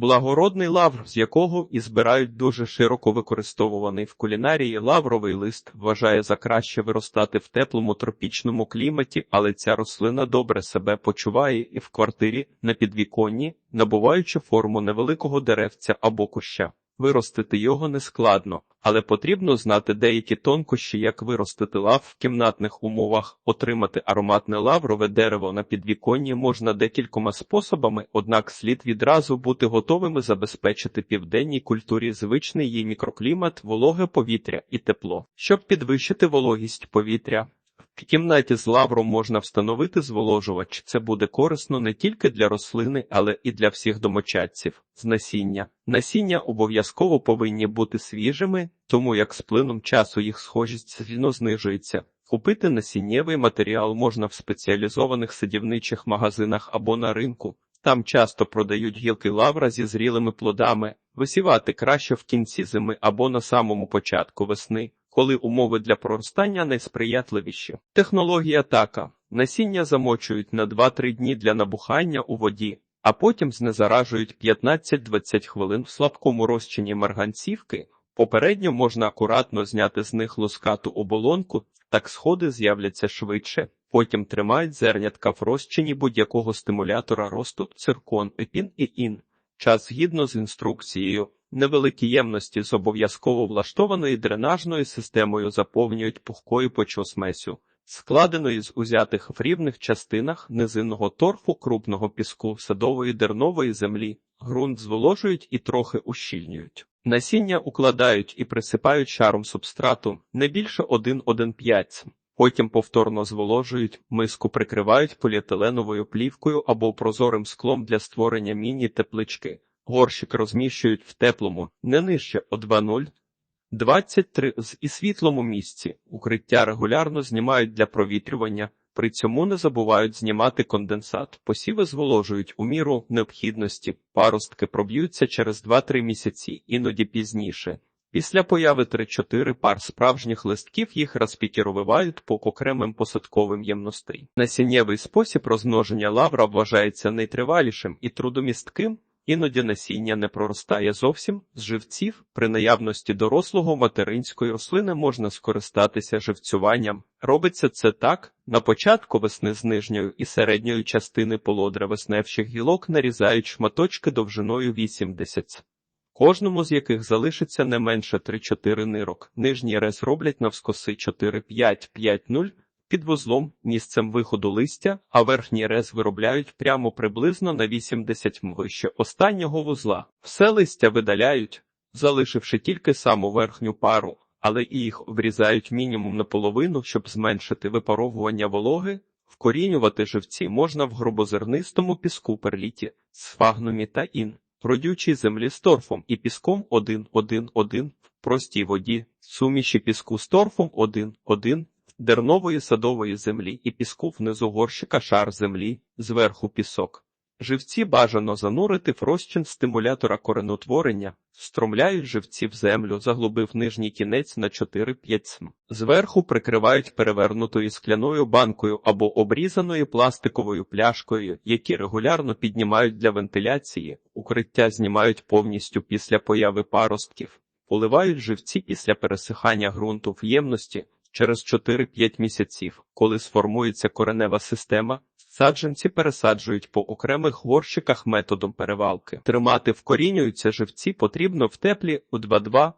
Благородний лавр, з якого і збирають дуже широко використовуваний в кулінарії лавровий лист, вважає за краще виростати в теплому тропічному кліматі, але ця рослина добре себе почуває і в квартирі на підвіконні, набуваючи форму невеликого деревця або куща. Виростити його не складно, але потрібно знати деякі тонкощі, як виростити лав в кімнатних умовах. Отримати ароматне лаврове дерево на підвіконні можна декількома способами, однак слід відразу бути готовими забезпечити південній культурі звичний її мікроклімат, вологе повітря і тепло. Щоб підвищити вологість повітря, в кімнаті з лавром можна встановити зволожувач. Це буде корисно не тільки для рослини, але і для всіх домочадців. З насіння. Насіння обов'язково повинні бути свіжими, тому як з плином часу їх схожість сильно знижується. Купити насіннєвий матеріал можна в спеціалізованих садівничих магазинах або на ринку. Там часто продають гілки лавра зі зрілими плодами, висівати краще в кінці зими або на самому початку весни коли умови для проростання найсприятливіші. Технологія така: насіння замочують на 2-3 дні для набухання у воді, а потім знезаражують 15-20 хвилин в слабкому розчині марганцівки. Попередньо можна акуратно зняти з них лускату оболонку, так сходи з'являться швидше. Потім тримають зернятка в розчині будь-якого стимулятора росту, циркон, епін і ін. Час згідно з інструкцією. Невеликі ємності з обов'язково влаштованою дренажною системою заповнюють пухкою почосмесю, складеної з узятих в рівних частинах низинного торфу, крупного піску, садової дернової землі, ґрунт зволожують і трохи ущільнюють. Насіння укладають і присипають шаром субстрату не більше 1,1,5. Потім повторно зволожують, миску прикривають поліетиленовою плівкою або прозорим склом для створення міні-теплички. Горщик розміщують в теплому, не нижче о 2.0, 23 з і світлому місці. Укриття регулярно знімають для провітрювання, при цьому не забувають знімати конденсат. Посіви зволожують у міру необхідності, паростки проб'ються через 2-3 місяці, іноді пізніше. Після появи 3-4 пар справжніх листків їх розпікіровивають по окремим посадковим ємностей. Насіннєвий спосіб розмноження лавра вважається найтривалішим і трудомістким. Іноді насіння не проростає зовсім з живців. При наявності дорослого материнської рослини можна скористатися живцюванням. Робиться це так: на початку весни з нижньої і середньої частини полодра весневчих гілок нарізають шматочки довжиною 80 кожному з яких залишиться не менше 3-4 нирок. Нижній рез роблять навскоси 4-5-5-0, під вузлом місцем виходу листя, а верхній рез виробляють прямо приблизно на 80 м вище останнього вузла. Все листя видаляють, залишивши тільки саму верхню пару, але і їх обрізають мінімум наполовину, щоб зменшити випаровування вологи. Вкорінювати живці можна в грубозернистому піску перліті, сфагнумі та ін, родючій землі з торфом і піском 1-1-1, в простій воді, суміші піску з торфом 1-1, дернової садової землі і піску внизу горщика шар землі, зверху пісок. Живці бажано занурити в стимулятора коренотворення, стромляють живці в землю, заглубив нижній кінець на 4-5 см. Зверху прикривають перевернутою скляною банкою або обрізаною пластиковою пляшкою, які регулярно піднімають для вентиляції, укриття знімають повністю після появи паростків, поливають живці після пересихання ґрунту в ємності, Через 4-5 місяців, коли сформується коренева система, саджанці пересаджують по окремих горщиках методом перевалки. Тримати вкорінюються живці потрібно в теплі у 2,2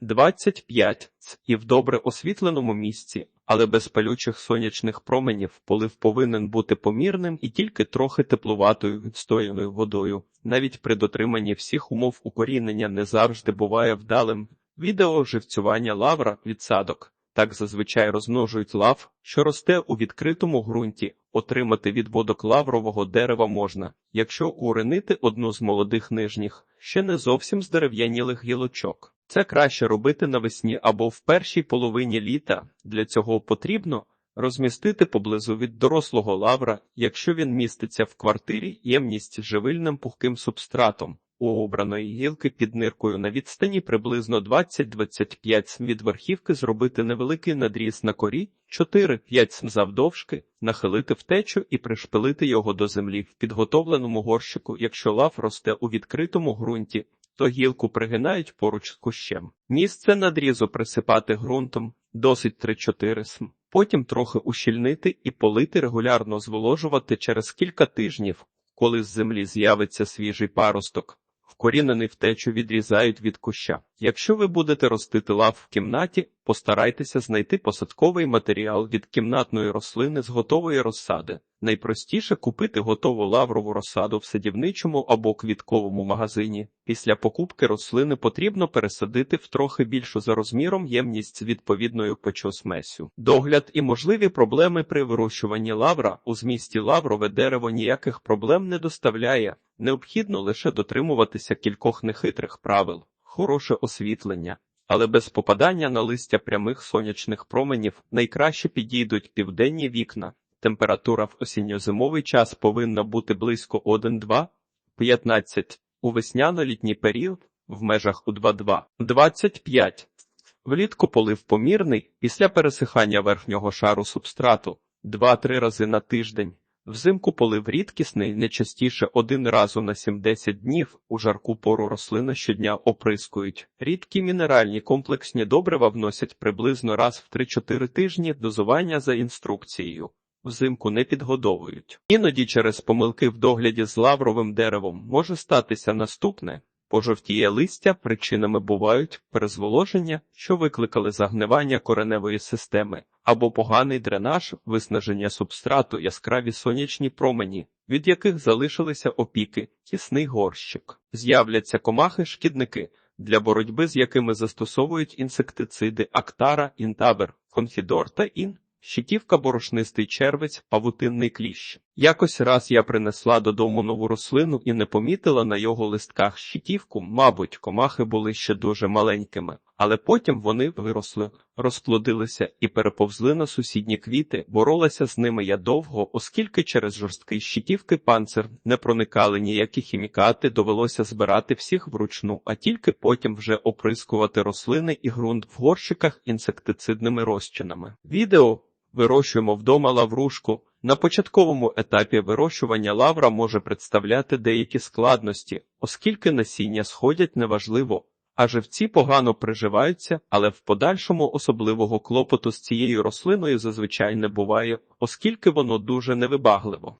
25 і в добре освітленому місці, але без палючих сонячних променів полив повинен бути помірним і тільки трохи теплуватою відстояною водою. Навіть при дотриманні всіх умов укорінення не завжди буває вдалим. Відео живцювання лавра відсадок. Так зазвичай розмножують лав, що росте у відкритому ґрунті. Отримати відводок лаврового дерева можна, якщо уренити одну з молодих нижніх, ще не зовсім здерев'янілих гілочок. Це краще робити навесні або в першій половині літа. Для цього потрібно розмістити поблизу від дорослого лавра, якщо він міститься в квартирі ємність з живильним пухким субстратом. У обраної гілки під ниркою на відстані приблизно 20-25 см від верхівки зробити невеликий надріз на корі, 4-5 см завдовжки, нахилити втечу і пришпилити його до землі в підготовленому горщику, якщо лав росте у відкритому ґрунті, то гілку пригинають поруч з кущем. Місце надрізу присипати ґрунтом, досить 3-4 см. Потім трохи ущільнити і полити регулярно зволожувати через кілька тижнів, коли з землі з'явиться свіжий паросток. Вкорінений втечу відрізають від куща. Якщо ви будете ростити лав в кімнаті, постарайтеся знайти посадковий матеріал від кімнатної рослини з готової розсади. Найпростіше купити готову лаврову розсаду в садівничому або квітковому магазині. Після покупки рослини потрібно пересадити в трохи більшу за розміром ємність з відповідною печосмесю. Догляд і можливі проблеми при вирощуванні лавра у змісті лаврове дерево ніяких проблем не доставляє. Необхідно лише дотримуватися кількох нехитрих правил, хороше освітлення, але без попадання на листя прямих сонячних променів найкраще підійдуть південні вікна. Температура в осінньо-зимовий час повинна бути близько 1-2, 15, у весняно-літній період в межах у 2-2, 25. Влітку полив помірний після пересихання верхнього шару субстрату 2-3 рази на тиждень. Взимку полив рідкісний, не частіше один разу на 70 днів, у жарку пору рослини щодня оприскують. Рідкі мінеральні комплексні добрива вносять приблизно раз в 3-4 тижні дозування за інструкцією. Взимку не підгодовують. Іноді через помилки в догляді з лавровим деревом може статися наступне. Пожовтіє листя причинами бувають перезволоження, що викликали загнивання кореневої системи, або поганий дренаж, виснаження субстрату, яскраві сонячні промені, від яких залишилися опіки, тісний горщик. З'являться комахи-шкідники, для боротьби з якими застосовують інсектициди Актара, Інтавер, Конфідор та Ін. Щитівка борошнистий червець, павутинний кліщ. Якось раз я принесла додому нову рослину і не помітила на його листках щитівку. Мабуть, комахи були ще дуже маленькими, але потім вони виросли, розплодилися і переповзли на сусідні квіти. Боролася з ними я довго, оскільки через жорсткий щитівки панцир не проникали ніякі хімікати, довелося збирати всіх вручну, а тільки потім вже оприскувати рослини і ґрунт в горщиках інсектицидними розчинами. Відео Вирощуємо вдома лаврушку. На початковому етапі вирощування лавра може представляти деякі складності, оскільки насіння сходять неважливо, а живці погано приживаються, але в подальшому особливого клопоту з цією рослиною зазвичай не буває, оскільки воно дуже невибагливо.